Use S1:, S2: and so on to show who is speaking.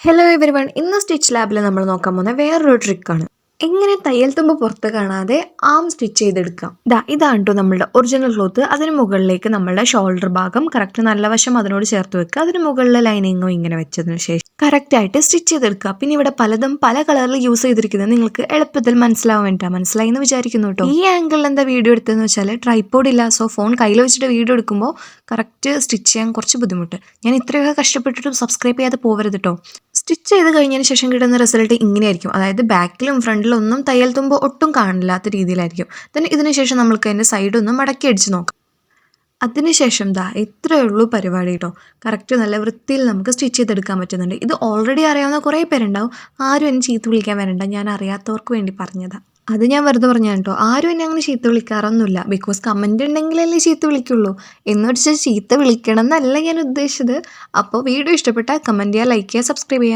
S1: Hello everyone ഇന്ന് stitch ലാബിൽ നമ്മൾ നോക്കാൻ പോകുന്ന വേറൊരു ട്രിക്കാണ് എങ്ങനെ തയ്യൽ തുമ്പ് പുറത്ത് കാണാതെ ആം സ്റ്റിച്ച് ചെയ്തെടുക്കാം. ദാ ഇതാണ് കേട്ടോ നമ്മളുടെ ഒറിജിനൽ ക്ലോത്ത് അതിന് മുകളിലേക്ക് നമ്മളുടെ ഷോൾഡർ ഭാഗം കറക്റ്റ് നല്ല വശം അതിനോട് ചേർത്ത് വെക്കുക. അതിന് മുകളിലെ ലൈനിങ്ങും ഇങ്ങനെ വെച്ചതിന് ശേഷം കറക്റ്റ് ആയിട്ട് സ്റ്റിച്ച് ചെയ്തെടുക്കുക. പിന്നെ ഇവിടെ പലതും പല കളറിൽ യൂസ് ചെയ്തിരിക്കുന്നത് നിങ്ങൾക്ക് എളുപ്പത്തിൽ മനസ്സിലാവാൻ വേണ്ടിയിട്ടാണ് മനസ്സിലായി എന്ന് വിചാരിക്കുന്നു കേട്ടോ ഈ ആംഗിളിൽ എന്താ വീഡിയോ എടുത്തതെന്ന് വെച്ചാൽ ട്രൈപ്പോഡ് ഇല്ല. സോ ഫോൺ കയ്യിൽ വെച്ചിട്ട് വീഡിയോ എടുക്കുമ്പോൾ കറക്റ്റ് സ്റ്റിച്ച് ചെയ്യാൻ കുറച്ച് ബുദ്ധിമുട്ട്. ഞാൻ ഇത്രയൊക്കെ കഷ്ടപ്പെട്ടിട്ടും സബ്സ്ക്രൈബ് ചെയ്യാതെ പോകരുത് കേട്ടോ സ്റ്റിച്ച് ചെയ്ത് കഴിഞ്ഞതിന് ശേഷം കിട്ടുന്ന റിസൾട്ട് ഇങ്ങനെയായിരിക്കും. അതായത് ബാക്കിലും ഫ്രണ്ടിലും ഒന്നും തയ്യൽ തുമ്പ് ഒട്ടും കാണില്ലാത്ത രീതിയിലായിരിക്കും. ദെൻ ഇതിന് ശേഷം നമ്മൾക്ക് അതിന്റെ സൈഡൊന്ന് മടക്കി അടിച്ച് നോക്കാം. അതിനുശേഷം ദാ ഇത്രയേ ഉള്ളൂ പരിപാടി കേട്ടോ. കറക്റ്റ് നല്ല വൃത്തിയിൽ നമുക്ക് സ്റ്റിച്ച് ചെയ്തെടുക്കാൻ പറ്റുന്നുണ്ട്. ഇത് ഓൾറെഡി അറിയാവുന്ന കുറേ പേരുണ്ടാവും. ആരും എന്നെ ചീത്ത വിളിക്കാൻ വരണ്ട. ഞാൻ അറിയാത്തവർക്ക് വേണ്ടി പറഞ്ഞതാ. അത് ഞാൻ വെറുതെ പറഞ്ഞു കേട്ടോ ആരും എന്നെ അങ്ങനെ ചീത്ത വിളിക്കാറൊന്നുമില്ല. ബിക്കോസ് കമന്റ് ഉണ്ടെങ്കിലല്ലേ ചീത്ത വിളിക്കുള്ളൂ. എന്ന് വെച്ചാൽ ചീത്ത വിളിക്കണം എന്നല്ല ഞാൻ ഉദ്ദേശിച്ചത്. അപ്പോൾ വീഡിയോ ഇഷ്ടപ്പെട്ടാൽ കമന്റ് ചെയ്യുക ലൈക്ക് ചെയ്യുക സബ്സ്ക്രൈബ് ചെയ്യുക.